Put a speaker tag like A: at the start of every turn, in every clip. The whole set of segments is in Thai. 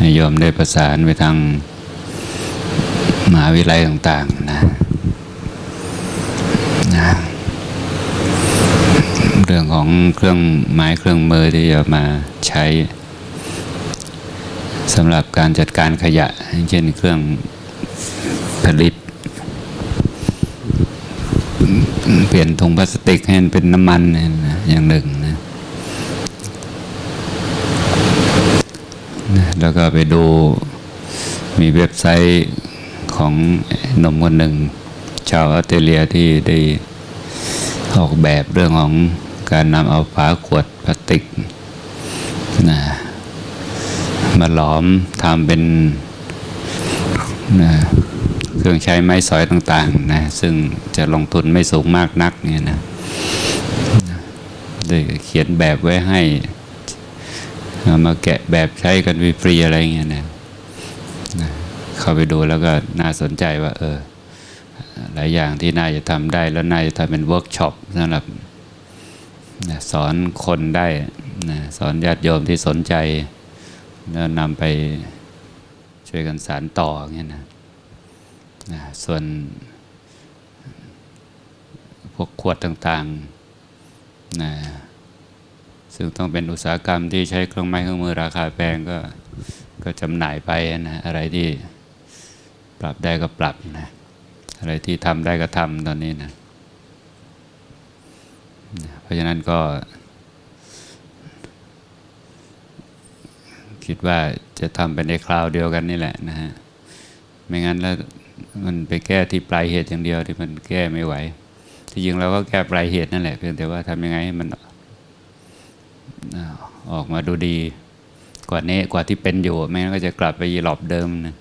A: ให้โยมได้ประสานไปทางมหาวิทยาลัยต่าง ๆ นะนะเรื่องของเครื่องไม้เครื่องมือที่จะมาใช้สำหรับการจัดการขยะ เช่นเครื่องผลิต เปลี่ยนถุงพลาสติกให้เป็นน้ำมันอย่างหนึ่งนะนะ แล้วก็ไปดูมีเว็บไซต์ของหนุ่มคนหนึ่ง ชาวออสเตรเลียที่ได้ออกแบบเรื่องของการนำเอาฝาขวดพลาสติกนะมาหลอมทำเป็นนะเครื่องใช้ไม้สอยต่างๆนะซึ่งจะลงทุนไม่สูงมากนักเนี่ยนะได้เขียนแบบไว้ให้ มาแกะแบบใช้กันฟรีอะไรเงี้ยนะเข้าไปดูแล้วก็น่าสนใจว่า เออ หลายอย่างที่น่าจะทำได้แล้วน่าจะทำเป็นเวิร์กช็อปสำหรับสอนคนได้นะสอนญาติโยมที่สนใจ แล้วนำไปช่วยกันสารต่อเงี้ยนะนะส่วนพวกขวดต่างๆนะ ซึ่งต้องเป็นอุตสาหกรรมที่ใช้เครื่องไม้เครื่องมือราคาแพงก็ก็จำหน่ายไปนะอะไรที่ปรับได้ก็ปรับนะอะไรที่ทำได้ก็ทำตอนนี้นะเพราะฉะนั้นก็ คิดว่าจะทำไปในคราวเดียวกันนี่แหละนะฮะไม่งั้นแล้วมันไปแก้ที่ปลายเหตุอย่างเดียวที่มันแก้ไม่ไหว ที่จริงเราก็แก้ปลายเหตุนั่นแหละเพียงแต่ว่าทำยังไงให้มัน ออกมาดูดี กว่านี้กว่าที่เป็นอยู่ไม่งั้นก็จะกลับไปหลอบเดิมนะ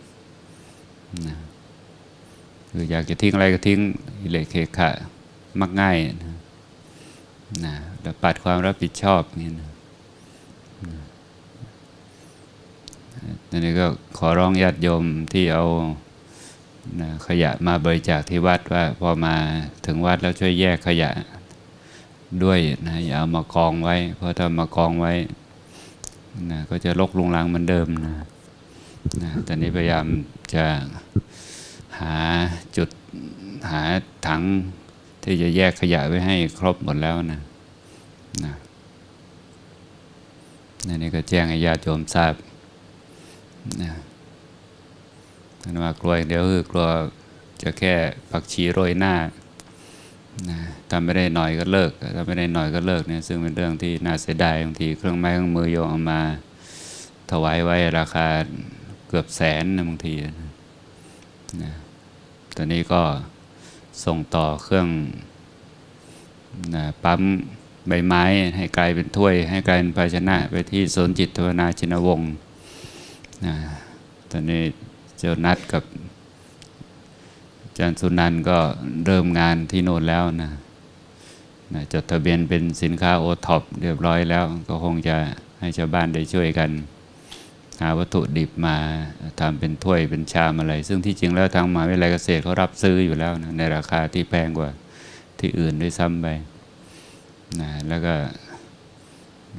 A: นะคืออยากจะทิ้งอะไรก็ทิ้งอิเลกเคขะมักง่ายนะนะแล้วปัดความรับผิดชอบนี่นะทีนี้ก็ขอร้องญาติโยมที่เอานะขยะมาบริจาคที่วัดว่าพอมาถึงวัดแล้วช่วยแยกขยะด้วยนะอย่าเอามากองไว้ เพราะถ้ามากองไว้ นะก็จะลกลุงลังเหมือนเดิมนะนะตอนนี้พยายามจะหาจุดหาถังที่จะแยกขยะไว้ให้ครบหมดแล้วนะนะนั่นนี่ก็แจ้งให้ญาติโยมทราบนะท่านว่ากลัวอย่างเดียวคือกลัวจะแค่ผักชีโรยหน้า นะทำไม่ได้หน่อยก็เลิกทำไม่ได้หน่อยก็เลิกเนี่ยซึ่งเป็นเรื่องที่น่าเสียดายบางทีเครื่องไม้เครื่องมือโยมเอามาถวายไว้ราคาเกือบแสนนะบางทีนะตอนนี้ก็ส่งต่อเครื่องนะปั๊มใบไม้ให้กลายเป็นถ้วย ให้กลายเป็นภาชนะ ไปที่ศูนจิตภาวนาชินวงศ์นะตอนนี้เจ้านัดกับ จารย์สุนันท์ก็เริ่มงานที่โน่นแล้วนะนะจดทะเบียนเป็นสินค้าโอท็อปเรียบร้อยแล้ว ก็คงจะให้ชาวบ้านได้ช่วยกัน หาวัตถุดิบมาทำเป็นถ้วยเป็นชามอะไร ซึ่งที่จริงแล้วทางมหาวิทยาลัยเกษตรเขารับซื้ออยู่แล้วนะในราคาที่แพงกว่าที่อื่นด้วยซ้ำไปนะแล้วก็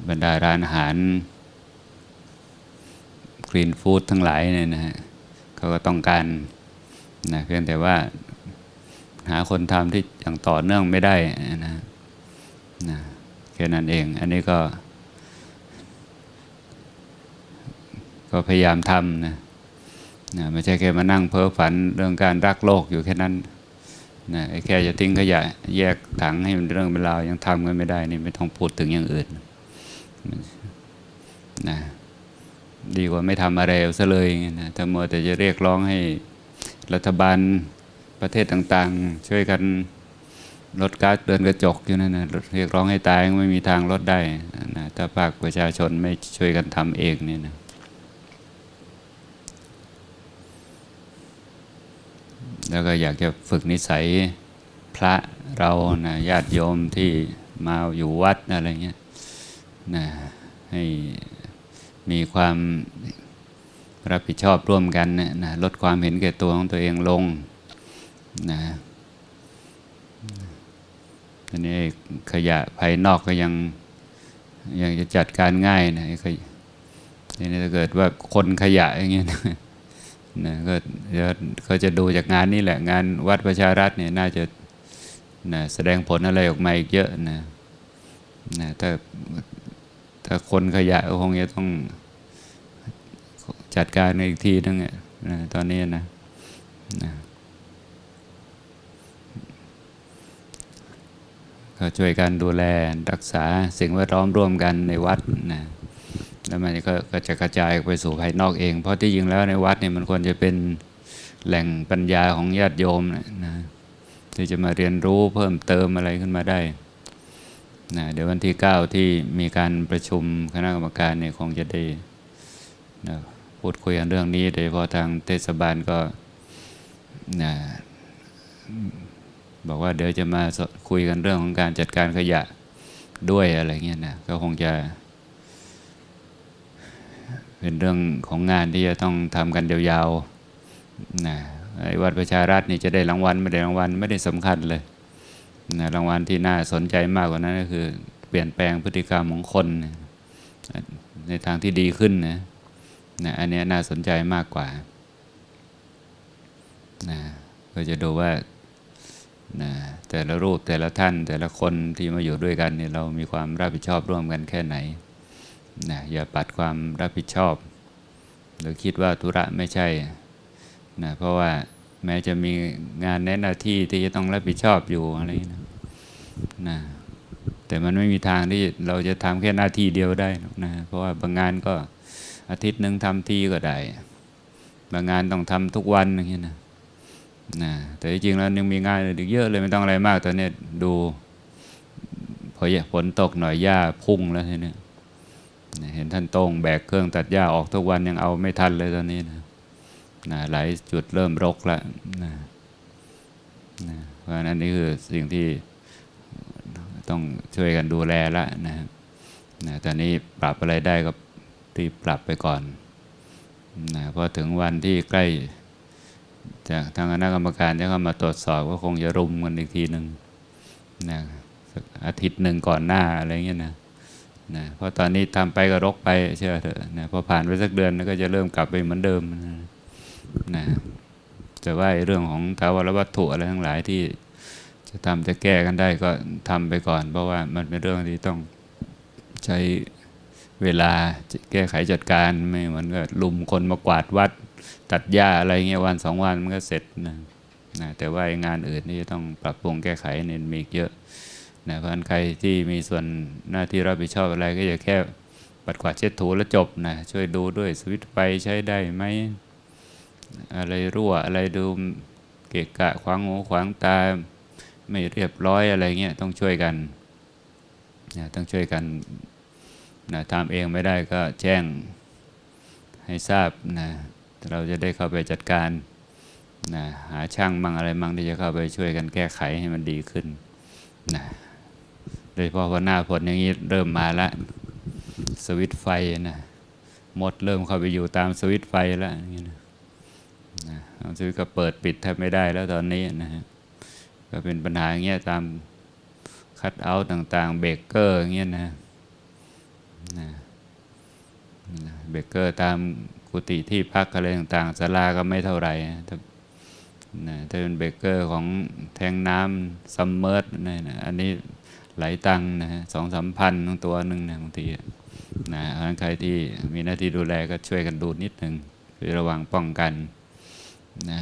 A: บรรดาร้านอาหารกรีนฟู้ดทั้งหลายเนี่ยนะฮะเขาก็ต้องการ นะเพียงแต่ว่าหาคนทำที่อย่างต่อเนื่องไม่ได้นะนะแค่นั้นเอง อันนี้ก็ ก็พยายามทำนะนะไม่ใช่แค่มานั่งเพ้อฝันเรื่องการรักโลกอยู่แค่นั้นนะแค่จะทิ้งขยะแยกถังให้มันเรื่องเป็นราวยังทำกันไม่ได้นี่ไม่ต้องพูดถึงอย่างอื่นนะดีกว่าไม่ทำอะไรซะเลยนะถ้ามัวแต่จะเรียกร้องให้ รัฐบาลประเทศต่างๆ ช่วยกันลดก๊าซเรือนกระจกอยู่นั่นนะเรียกร้องให้ตายไม่มีทางลดได้นะถ้าภาคประชาชนไม่ช่วยกันทำเองเนี่ยนะแล้วก็อยากจะฝึกนิสัยพระเรานะญาติโยมที่มาอยู่วัดอะไรเงี้ยนะให้มีความ รับผิดชอบร่วมกันนะนะลดความเห็นแก่ตัวของตัวเองลงนะอันนี้ขยะภายนอกก็ยังยังจะจัดการง่ายนะอ้ขยทีนี้ถ้าเกิดว่าคนขยะอย่างเงี้ยนะนะก็เดี๋ยวเขาจะดูจากงานนี้แหละงานวัดประชารัฐเนี่ยน่าจะนะแสดงผลอะไรออกมาอีกเยอะนะนะถ้าถ้าคนขยะคงจะต้อง จัดการในอีกทีนึงอะนะตอนนี้นะนะก็ช่วยกันดูแลรักษาสิ่งแวดล้อมร่วมกันในวัดนะแล้วมันก็ก็จะกระจายไปสู่ภายนอกเอง เพราะที่จริงแล้วในวัดเนี่ยมันควรจะเป็นแหล่งปัญญาของญาติโยมนะนะที่จะมาเรียนรู้เพิ่มเติมอะไรขึ้นมาได้นะเดี๋ยววันที่ 9 ที่มีการประชุมคณะกรรมการเนี่ยคงจะได้นะ พูดคุยกันเรื่องนี้ โดยเฉพาะทางเทศบาลก็นะบอกว่าเดี๋ยวจะมาคุยกันเรื่องของการจัดการขยะด้วยอะไรเงี้ยนะก็คงจะ เป็นเรื่องของงานที่จะต้องทำกันยาวๆนะไอ้วัดประชารัฐนี่จะได้รางวัลไม่ได้รางวัลไม่ได้สำคัญเลยนะรางวัลที่น่าสนใจมากกว่านั้นก็คือ เปลี่ยนแปลงพฤติกรรมของคน ในทางที่ดีขึ้นนะ นะอันนี้น่าสนใจมากกว่านะก็จะดูว่านะแต่ละรูปแต่ละท่าน แต่ละคนที่มาอยู่ด้วยกันเนี่ยเรามีความรับผิดชอบร่วมกันแค่ไหนนะอย่าปัดความรับผิดชอบ หรือคิดว่าธุระไม่ใช่นะเพราะว่าแม้จะมีงานแนะหน้าที่ที่จะต้องรับผิดชอบอยู่อะไรอย่างนี้นะนะแต่มันไม่มีทางที่เราจะทำแค่หน้าที่เดียวได้นะเพราะว่าบางงานก็ อาทิตย์หนึ่งทำทีก็ได้ บางงานต้องทำทุกวันอย่างนี้นะนะแต่จริงๆแล้วยังมีงานอีกเยอะเลยไม่ต้องอะไรมากตอนนี้ดูพอฝนตกหน่อยหญ้าพุ่งแล้วทีนี้เห็นท่านโต้งแบกเครื่องตัดหญ้าออกทุกวันยังเอาไม่ทันเลยตอนนี้นะนะหลายจุดเริ่มรกแล้วนะนะเพราะฉะนั้นนี่คือสิ่งที่ต้องช่วยกันดูแลละนะนะตอนนี้ปรับอะไรได้ก็ รีบปรับไปก่อนนะพราะถึงวันที่ใกล้ จากทางคณะกรรมการจะเข้ามาตรวจสอบก็คงจะรุมกันอีกทีหนึ่งนะอาทิตย์หนึ่งก่อนหน้าอะไรเงี้ยนะนะเพราะตอนนี้ทำไปก็รกไปเชื่อเถอะนะพอผ่านไปสักเดือนก็จะเริ่มกลับไปเหมือนเดิมนะนะแต่ว่าเรื่องของทาวรวัตถุอะไรทั้งหลายที่จะทำจะแก้กันได้ก็ทำไปก่อน เพราะว่ามันเป็นเรื่องที่ต้องใช้ เวลาแก้ไขจัดการไม่เหมือนกับลุมคนมากวาดวัด ตัดหญ้าอะไรเงี้ยวันสองวันมันก็เสร็จนะนะแต่ว่างานอื่นนี่ต้องปรับปรุงแก้ไขเนี่ยมีเยอะนะเพราะฉะนั้นใครที่มีส่วนหน้าที่รับผิดชอบอะไรก็อย่าแค่ปัดกวาดเช็ดถูแล้วจบนะช่วยดูด้วยสวิตไฟใช้ได้ไหมอะไรรั่วอะไรดูเกะกะขวางหูขวางตาไม่เรียบร้อยอะไรเงี้ยต้องช่วยกันนะต้องช่วยกัน นะทำเองไม่ได้ก็แจ้งให้ทราบนะเราจะได้เข้าไปจัดการนะหาช่างมั่งอะไรมั่งที่จะเข้าไปช่วยกันแก้ไขให้มันดีขึ้นนะโดยเฉพาะว่าหน้าฝนอย่างนี้เริ่มมาละสวิตช์ไฟนะมดเริ่มเข้าไปอยู่ตามสวิตช์ไฟแล้วอย่างนี้นะนะสวิตช์ก็เปิดปิดแทบไม่ได้แล้วตอนนี้นะฮะก็เป็นปัญหาอย่างเงี้ยตามคัดเอาท์ต่างๆ เบรกเกอร์อย่างเงี้ยนะ เบเกอร์ตามกุฏิที่พักอะไรต่างๆศาลาก็ไม่เท่าไหร่ถ้านะถ้าเป็นเบเกอร์ของแทงน้ำซัมเมอร์นะนะอันนี้หลายตังนะฮะสองสามพันทั้งตัวหนึ่งนะบางทีนะเพราะนั้นใครที่มีหน้าที่ดูแลก็ช่วยกันดูนิดหนึ่งคือระวังป้องกันนะ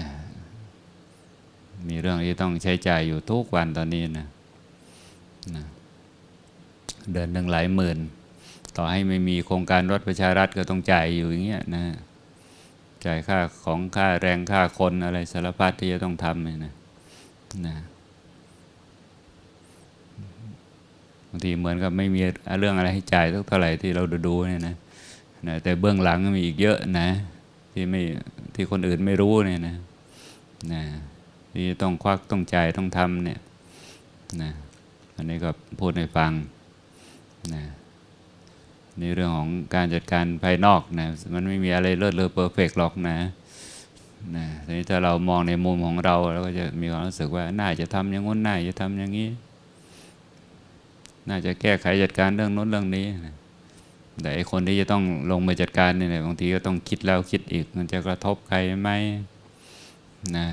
A: มีเรื่องที่ต้องใช้จ่ายอยู่ทุกวันตอนนี้นะนะเดือนหนึ่งหลายหมื่น ต่อให้ไม่มีโครงการรถประชารัฐก็ต้องจ่ายอยู่อย่างเงี้ยนะจ่ายค่าของค่าแรงค่าคนอะไรสารพัดที่จะต้องทำเนี่ยนะนะบางทีเหมือนกับไม่มีเรื่องอะไรให้จ่ายสักเท่าไหร่ที่เราดูๆเนี่ยนะนะแต่เบื้องหลังมีอีกเยอะนะ ที่ไม่ที่คนอื่นไม่รู้เนี่ยนะนะที่ต้องควักต้องจ่ายต้องทำเนี่ยนะอันนี้ก็พูดให้ฟังนะ ในเรื่องของการจัดการภายนอกนะมันไม่มีอะไรเลิศเลอเพอร์เฟกหรอกนะนะทีนี้ถ้าเรามองในมุมของเราเราก็จะมีความรู้สึกว่าน่าจะทำอย่างงู้นน่าจะทำอย่างนี้ น่าจะแก้ไขจัดการเรื่องโน้นเรื่องนี้นะแต่ไอคนที่จะต้องลงมาจัดการเนี่ยบางทีก็ต้องคิดแล้วคิดอีก มันจะกระทบใครไหมนะ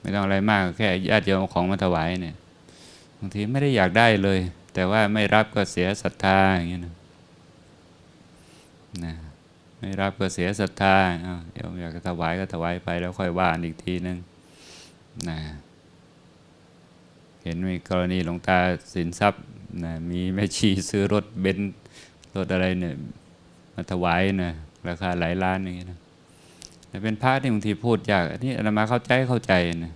A: ไม่ต้องอะไรมากแค่ญาติโยมเอาของมาถวายเนี่ยบางทีไม่ได้อยากได้เลย แต่ว่าไม่รับก็เสียศรัทธาอย่างเงี้ยนะ นะไม่รับก็เสียศรัทธาอ้าวโยมอยากจะถวายก็ถวายไปแล้วค่อยว่านอีกทีนึงนะเห็นมีกรณีหลวงตาสินทรัพย์นะมีแม่ชีซื้อรถเบนซ์รถอะไรเนี่ยมาถวายนะราคาหลายล้านอย่างเงี้ยนะแต่เป็นพระที่บางทีพูดยากอันนี้อาตมาเข้าใจเข้าใจนะ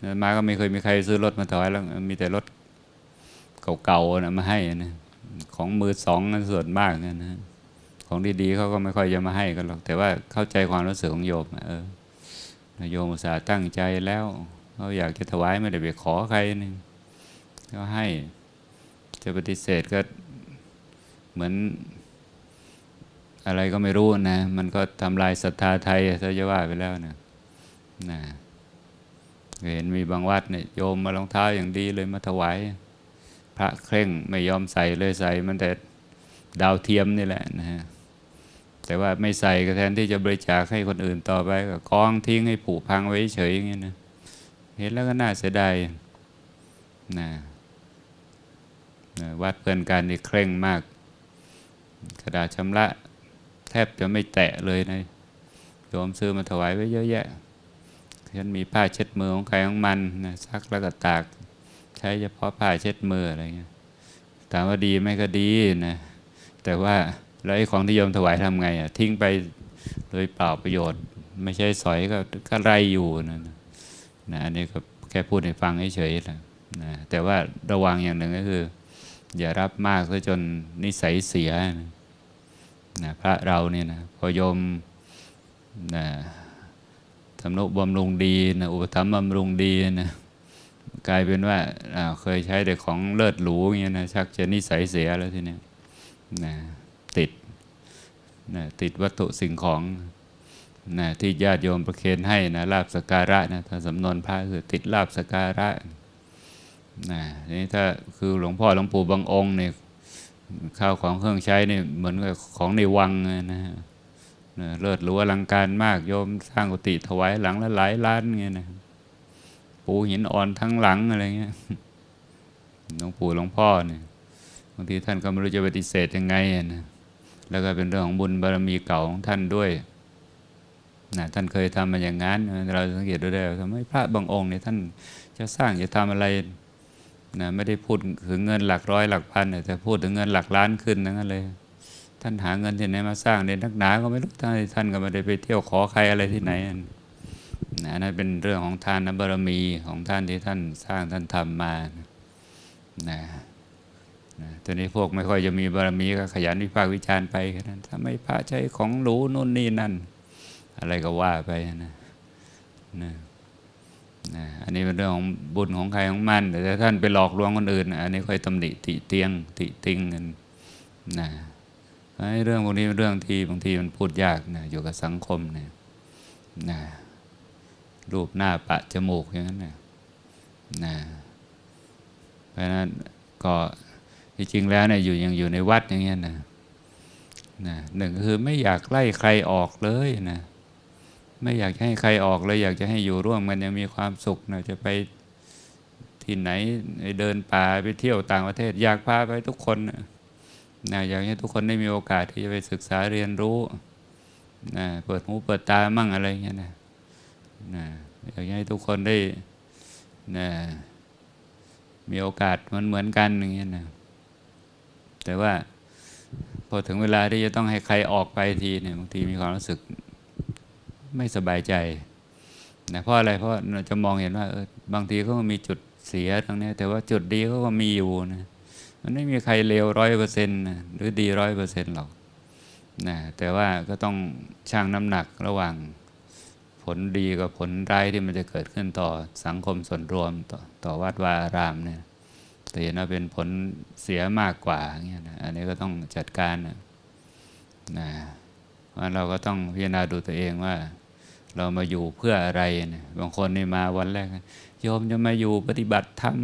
A: อาตมาก็ไม่เคยมีใครซื้อรถมาถวายแล้วมีแต่รถเก่าๆนะมาให้นะของมือสองส่วนมากนะนะ ของดีๆเขาก็ไม่ค่อยจะมาให้กันหรอก แต่ว่าเข้าใจความรู้สึกของโยมเออโยมอุตส่าห์ตั้งใจแล้วเขาอยากจะถวายไม่ได้ไปขอใครนึงก็ให้จะปฏิเสธก็เหมือน อะไรก็ไม่รู้นะ มันก็ทำลายศรัทธาไทยถ้าจะว่าไปแล้วนะนะเห็นมีบางวัดเนี่ยโยมมารองเท้าอย่างดีเลยมาถวาย พระเคร่งไม่ยอมใส่เลยใส่มันแต่ดาวเทียมนี่แหละนะฮะ แต่ว่าไม่ใส่ก็แทนที่จะบริจาคให้คนอื่นต่อไปก็กองทิ้งให้ผุพังไว้เฉยอย่างเงี้ยนะเห็นแล้วก็น่าเสียดายนะนะวัดเพื่อนกันนี่เคร่งมากกระดาษชำระแทบจะไม่แตะเลยนะโยมซื้อมาถวายไว้เยอะแยะฉันมีผ้าเช็ดมือของใครของมันนะซักแล้วก็ตาก ใช้เฉพาะผ้าเช็ดมืออะไรเงี้ยถามว่าดีไหมก็ดีนะแต่ว่า แล้วไอ้ของที่โยมถวายทำไงอะทิ้งไปโดยเปล่าประโยชน์ ไม่ใช่สอยก็ก็ไรอยู่นะนะอันนี้ก็แค่พูดให้ฟังเฉยๆนะนะแต่ว่าระวังอย่างหนึ่งก็คือ อย่ารับมากซะจนนิสัยเสียนะนะพระเราเนี่ยนะพอโยมนะทำนุบำรุงดีนะอุปถัมภ์บำรุงดีนะกลายเป็นว่าาเคยใช้แต่ของเลิศหรูเงี้ยนะชักจะนิสัยเสียแล้วทีเนี้ยนะ นะติดวัตถุสิ่งของนะที่ญาติโยมประเคนให้นะลาบสการะนะถ้าสำนวนพระคือติดลาบสกการะนะนี่ถ้าคือหลวงพ่อหลวงปู่บางองค์เนี่ยข้าวของเครื่องใช้เนี่ยเหมือนกับของในวังนะนะเลิศหรูอลังการมากโยมสร้างกุฏิถวายหลังละหลายล้านเงี้ยนะปูหินอ่อนทั้งหลังอะไรเงี้ยหลวงปู่หลวงพ่อเนี่ยบางทีท่านก็ไม่รู้จะปฏิเสธยังไงนะ แล้วก็เป็นเรื่องของบุญบารมีเก่าของท่านด้วยนะท่านเคยทำมาอย่างนั้น เราสังเกตดูได้ทำไมพระบางองค์เนี่ยท่านจะสร้างจะทำอะไรนะไม่ได้พูดถึงเงินหลักร้อยหลักพันแต่พูดถึงเงินหลักล้านขึ้นนั่นเลย ท่านหาเงินที่ไหนมาสร้างในนักหนาก็ไม่รู้ท่านท่านก็ไม่ได้ไปเที่ยวขอใครอะไรที่ไหนนะนั่นเป็นเรื่องของทานบารมีของท่านที่ท่านสร้างท่านทำมานะ นะตอนนี้พวกไม่ค่อยจะมีบารมีก็ขยันวิพากษ์วิจารณ์ไปแค่นั้นถ้าไม่พระใช้ของหรูนู่นนี่นั่น อะไรก็ว่าไปนะนะนะอันนี้เป็นเรื่องของบุญของใครของมัน แต่ถ้าท่านไปหลอกลวงคนอื่น อันนี้ค่อยตำหนิติเตียงติติงกันนะไอ้เรื่องพวกนี้เป็นเรื่องที่บางทีมันพูดยากนะอยู่กับสังคมเนี่ยนะรูปหน้าปะจมูกอย่างนั้นนะนะเพราะฉะนั้นก็ ที่จริงแล้วเนี่ยอยู่ยังอยู่ในวัดอย่างเงี้ยนะนะหนึ่งคือไม่อยากไล่ใครออกเลยนะไม่อยากให้ใครออกเลย อยากจะให้อยู่ร่วมกันยังมีความสุขนะจะไปที่ไหนเดินป่าไปเที่ยวต่างประเทศ อยากพาไปทุกคนนะอยากให้ทุกคนได้มีโอกาสที่จะไปศึกษาเรียนรู้นะเปิดหูเปิดตามั่งอะไรเงี้ยนะนะอยากให้ทุกคนได้นะมีโอกาสมือนเหมือนกันอย่างเงี้ยนะ แต่ว่า พอถึงเวลาที่จะต้องให้ใครออกไปทีเนี่ยบางทีมีความรู้สึกไม่สบายใจนะเพราะอะไรเพราะเราจะมองเห็นว่าเออบางทีเขาก็มีจุดเสียตรงนี้แต่ว่าจุดดีเขาก็มีอยู่นะมันไม่มีใครเลวร้อยเปอร์เซ็นต์หรือดีร้อยเปอร์เซ็นต์หรอกนะแต่ว่าก็ต้องชั่งน้ำหนักระหว่างผลดีกับผลร้ายที่มันจะเกิดขึ้นต่อสังคมส่วนรวมต่อต่อวัดวาอารามเนี่ย แต่เห็นว่าเป็นผลเสียมากกว่าเงี้ยนะอันนี้ก็ต้องจัดการนะนะว่าเราก็ต้องพิจารณาดูตัวเองว่า เรามาอยู่เพื่ออะไรเนี่ยบางคนนี่มาวันแรกโยมจะมาอยู่ปฏิบัติธรรม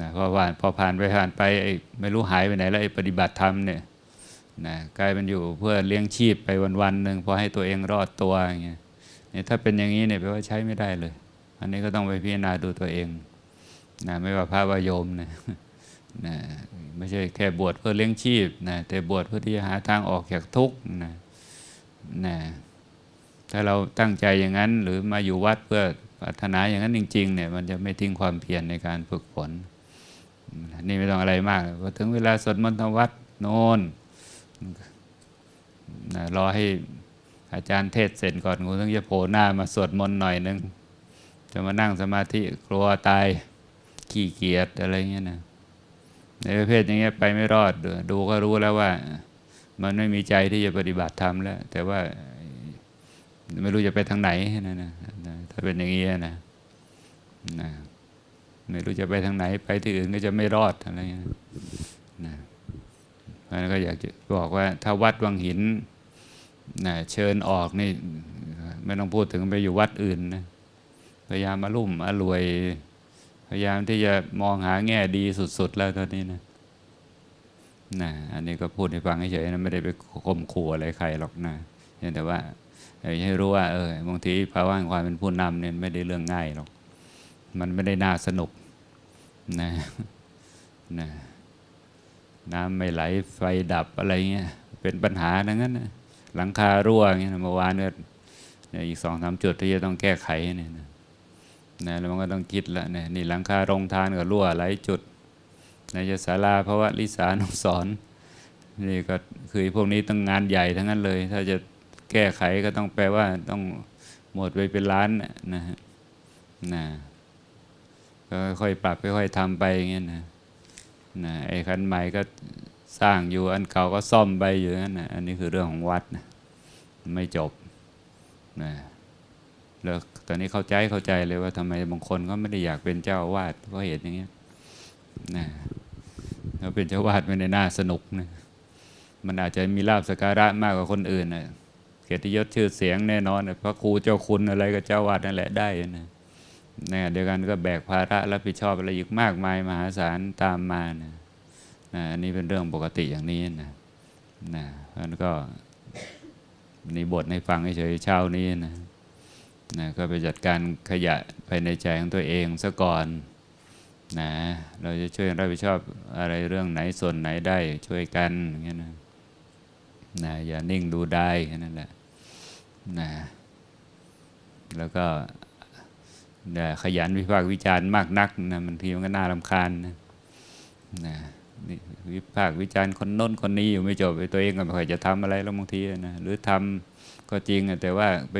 A: นะเพราะว่าพอผ่านไปผ่านไปไอ้ไม่รู้หายไปไหนแล้วไอ้ปฏิบัติธรรมเนี่ยนะกลายเป็นอยู่เพื่อเลี้ยงชีพไปวันๆหนึ่งพอให้ตัวเองรอดตัวอย่างเงี้ยเนี่ยถ้าเป็นอย่างนี้เนี่ยแปลว่าใช้ไม่ได้เลย อันนี้ก็ต้องไปพิจารณาดูตัวเอง นะไม่ว่าพระวายโยมนะนะไม่ใช่แค่บวชเพื่อเลี้ยงชีพนะแต่บวชเพื่อที่จะหาทางออกจากทุกข์นะนะถ้าเราตั้งใจอย่างนั้น หรือมาอยู่วัดเพื่อปรารถนาอย่างนั้นจริงๆเนี่ยมันจะไม่ทิ้งความเพียรในการฝึกฝนนี่ไม่ต้องอะไรมากพอถึงเวลาสวดมนต์ทำวัดโน่นนะรอให้อาจารย์เทศเสร็จก่อนกูต้องจะโผล่หน้ามาสวดมนต์หน่อยนึง จะมานั่งสมาธิกลัวตาย ขี้เกียจอะไรเงี้ยนะในประเภทอย่างเงี้ยไปไม่รอด ดูก็รู้แล้วว่า มันไม่มีใจที่จะปฏิบัติธรรมแล้ว แต่ว่าไม่รู้จะไปทางไหนนะนะถ้าเป็นอย่างนี้ยนะนะไม่รู้จะไปทางไหน ไปที่อื่นก็จะไม่รอดอะไรเงี้ยนะเพราะนั้นก็อยากจะบอกว่า ถ้าวัดวังหินนะเชิญออกนี่ ไม่ต้องพูดถึงไปอยู่วัดอื่นนะพยายามมาลุ่มอรวย พยายามที่จะมองหาแง่ดีสุด ๆ แล้วตอนนี้นะนะอันนี้ก็พูดให้ฟังเฉยๆนะไม่ได้ไปข่มขู่อะไรใครหรอกนะเพียแต่ว่ายากให้รู้ว่าเออบางทีภาวะความเป็นผู้นำเนี่ยไม่ได้เรื่องง่ายหรอก มันไม่ได้น่าสนุกนะนะน้ำไม่ไหลไฟดับอะไรเงี้ยเป็นปัญหาดังนั้นนะหลังคารั่วเงี้ยเมื่อวานเนี่ยเนี่ยอีกสองสามจุดที่จะต้องแก้ไขเนี่ยนะ นะแล้วมันก็ต้องคิดละนี่ยนี่หลังคาโรงทานก็รั่วหลายจุดในจะศาลาเพราะว่าลิสานุสรณ์นี่ก็คือพวกนี้ต้องงานใหญ่ทั้งนั้นเลย ถ้าจะแก้ไขก็ต้องแปลว่าต้องหมดไปเป็นล้านนะนะฮะนะก็ค่อยปรับค่อยทำไปอย่างเงี้ยนะนะไอ้คันใหม่ก็สร้างอยู่อันเก่าก็ซ่อมไปอยู่นั่นนะอันนี้คือเรื่องของวัดนะไม่จบนะ แล้วตอนนี้เข้าใจเข้าใจเลยว่าทำไมบางคนก็ไม่ได้อยากเป็นเจ้าอาวาสก็เห็นอย่างเงี้ยนะแล้วเป็นเจ้าวาสไม่ได้น่าสนุกนะมันอาจจะมีลาบสการะมากกว่าคนอื่นนะเกียรติยศชื่อเสียงแน่นอนพระครูเจ้าคุณอะไรก็เจ้าวาสนั่นแหละได้นะนะเดียวกันก็แบกภาระรับผิดชอบอะไรอีกมากมายมหาศาลตามมานะนะอันนี้เป็นเรื่องปกติอย่างนี้นะนะนั้นก็นี่บทให้ฟังเฉยๆเช้านี้นะ นะก็ไปจัดการขยะภายในใจของตัวเองซะก่อนนะเราจะช่วยรับผิดชอบอะไรเรื่องไหนส่วนไหนได้ช่วยกันอย่างเงี้นะนะอย่านิ่งดูได้แค่นั้นแหละนะแล้วก็อย่าขยันวิพากษ์วิจารณ์มากนักนะมันทีมันก็น่ารำคาญนะนะวิพากษ์วิจารณ์คนโน้นคนนี้อยู่ไม่จบไปตัวเองก็ไม่ค่อยจะทำอะไรแล้วบางทีนะหรือทำ ก็จริงอะแต่ว่าไป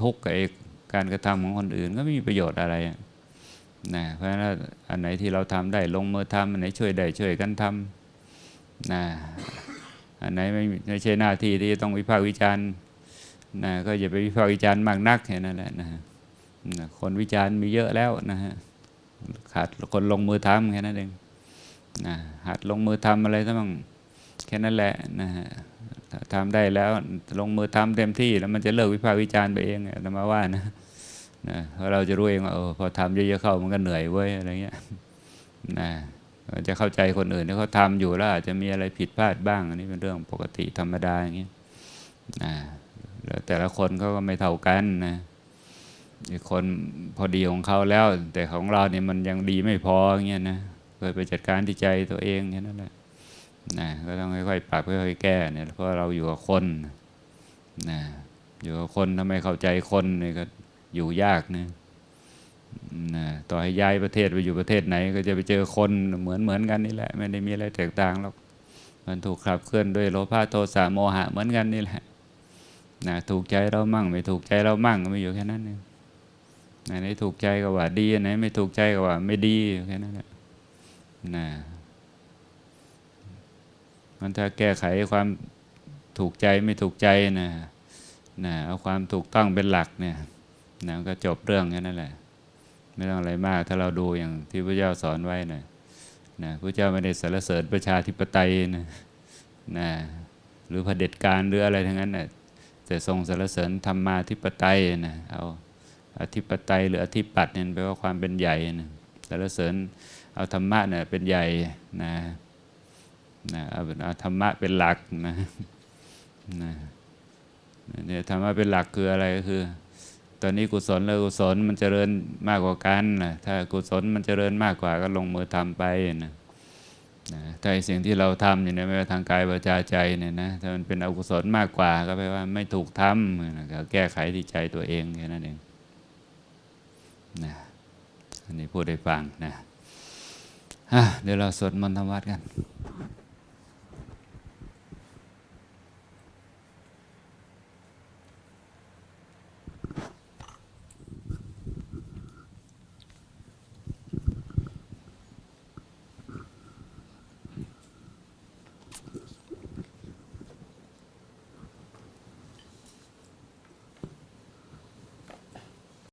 A: ทุกข์กับไอ้การกระทำของคนอื่นก็ไม่มีประโยชน์อะไรนะเพราะฉะนั้นอันไหนที่เราทำได้ลงมือทำอันไหนช่วยได้ช่วยกันทำนะอันไหนไม่ไม่ใช่หน้าที่ที่ต้องวิพากษ์วิจารณ์นะก็อย่าไปวิพากษ์วิจารณ์มากนักแค่นั้นแหละนะฮะนะคนวิจารณ์มีเยอะแล้วนะฮะขาดคนลงมือทำแค่นั้นเองนะหัดลงมือทำอะไรซะบ้าง แค่นั้นแหละนะฮะทำได้แล้วลงมือทำเต็มที่แล้วมันจะเลิกวิพากษ์วิจารณ์ไปเองอะธรรมาว่านะนะเพราะเราจะรู้เองว่าอพอทำเยอะๆเข้ามันก็เหนื่อยเว้ยอะไรเงี้ยนะจะเข้าใจคนอื่นที่เขาทำอยู่แล้วอาจจะมีอะไรผิดพลาดบ้าง อันนี้เป็นเรื่องปกติธรรมดาอย่างเงี้ยนะแล้วแต่ละคนเขาก็ไม่เท่ากันนะคนพอดีของเขาแล้ว แต่ของเราเนี่ยมันยังดีไม่พออย่างเงี้ยนะเคยไปจัดการที่ใจตัวเองแค่นั้นแหละ นะก็ต้องค่อยๆปรับค่อยๆแก้เนี่ยเพราะเราอยู่กับคนนะอยู่กับคนทำไมเข้าใจคนเนี่ยก็อยู่ยากนะนะต่อให้ย้ายประเทศไปอยู่ประเทศไหน ก็จะไปเจอคนเหมือนเหมือนกันนี่แหละ ไม่ได้มีอะไรแตกต่างหรอกมันถูกขับเคลื่อนด้วยโลภะโทสะโมหะเหมือนกันนี่แหละนะถูกใจเรามั่ง ไม่ถูกใจเรามั่งก็ไม่อยู่แค่นั้นเองไหนถูกใจก็ว่าดีไหนไม่ถูกใจก็ว่าไม่ดีแค่นั้นแหละนะ มันถ้าแก้ไขความถูกใจไม่ถูกใจนะนะเอาความถูกต้องเป็นหลักเนี่ยนะก็จบเรื่องแค่นั้นแหละ ไม่ต้องอะไรมากถ้าเราดูอย่างที่พระเจ้าสอนไว้นะนะพระเจ้าไม่ได้สรรเสริญประชาธิปไตยนะนะหรือเผด็จการหรืออะไรทั้งนั้นนะแต่ทรงสรรเสริญธรรมาธิปไตยนะเอาอธิปไตยหรืออธิปัตย์เนี่ยแปลว่าความเป็นใหญ่นะสรรเสริญเอาธรรมะเนี่ยเป็นใหญ่นะ นะเอาเอาธรรมะเป็นหลักนะนะเนี่ยธรรมะเป็นหลักคืออะไรก็คือ ตอนนี้กุศลและกุศลมันเจริญมากกว่ากันนะถ้ากุศลมันเจริญมากกว่าก็ลงมือทำไปนะนะถ้าไอสิ่งที่เราทำอยู่เนี่ยไม่ว่าทางกายวาจาใจเนี่ยนะถ้ามันเป็นอกุศลมากกว่าก็แปลว่าไม่ถูกทำนะก็แก้ไขที่ใจตัวเองแค่นั้นเองนะอันนี้พูดให้ฟังนะอะเดี๋ยวเราสวดมนต์ทำวัดกัน